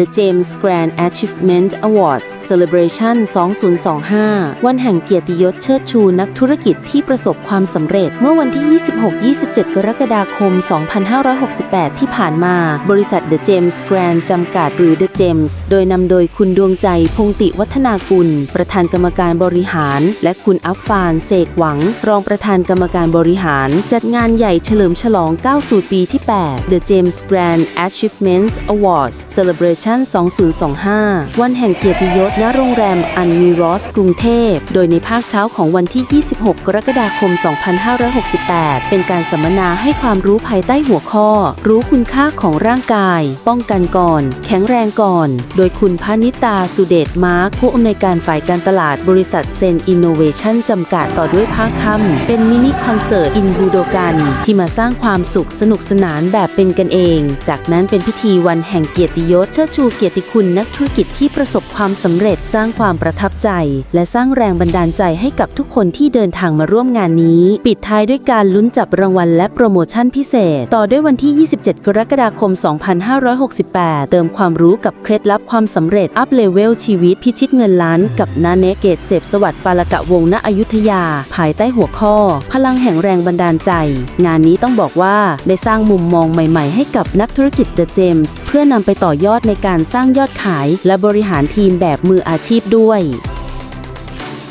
The James Grand Achievement Awards Celebration 2025 วันแห่งเกียรติยศเชิดชูนักธุรกิจที่ประสบความสำเร็จ เมื่อวันที่ 26-27 กรกฎาคม 2568 ที่ผ่านมา บริษัท The James Grand จำกัดหรือ The James โดยนำโดยคุณดวงใจพงติวัฒนากุล ประธานกรรมการบริหาร และคุณอัฟฟานเสกหวัง รองประธานกรรมการบริหาร จัดงานใหญ่เฉลิมฉลองก้าสู่ปีที่ 8 The James Grand Achievements Awards Celebration 2025 วันแห่งเกียรติยศณโรงแรมอันมีรอสกรุงเทพ โดยในภาคเช้าของวันที่ 26 กรกฎาคม 2568 เป็นการสัมมนาให้ความรู้ภายใต้หัวข้อ รู้คุณค่าของร่างกาย ป้องกันก่อน แข็งแรงก่อน โดยคุณพานิตาสุเดชมาร์คผู้อำนวยการฝ่ายการตลาดบริษัทเซนอินโนเวชันจำกัดต่อด้วยภาคค่ำเป็นมินิคอนเสิร์ตอินบูโดกันที่มาสร้างความสุขสนุกสนานแบบเป็นกันเอง จากนั้นเป็นพิธีวันแห่งเกียรติยศเชิดชูเกียรติคุณนักธุรกิจที่ประสบความสำเร็จสร้างความประทับใจ และสร้างแรงบันดาลใจให้กับทุกคนที่เดินทางมาร่วมงานนี้ ปิดท้ายด้วยการลุ้นจับรางวัลและโปรโมชั่นพิเศษ ต่อด้วยวันที่ 27 กรกฎาคม 2568 เติมความรู้กับเคล็ดลับความสำเร็จอัพเลเวลชีวิตพิชิตเงินล้านกับนาเนเกตเสพสวัสดิ์ปาลกะวงศ์ณอยุธยา ภายใต้หัวข้อ พลังแห่งแรงบันดาลใจ งานนี้ต้องบอกว่าได้สร้างมุมมองใหม่ ๆ ให้กับนักธุรกิจ The James เพื่อนำไปต่อยอดในการสร้างยอดขายและบริหารทีมแบบมืออาชีพด้วย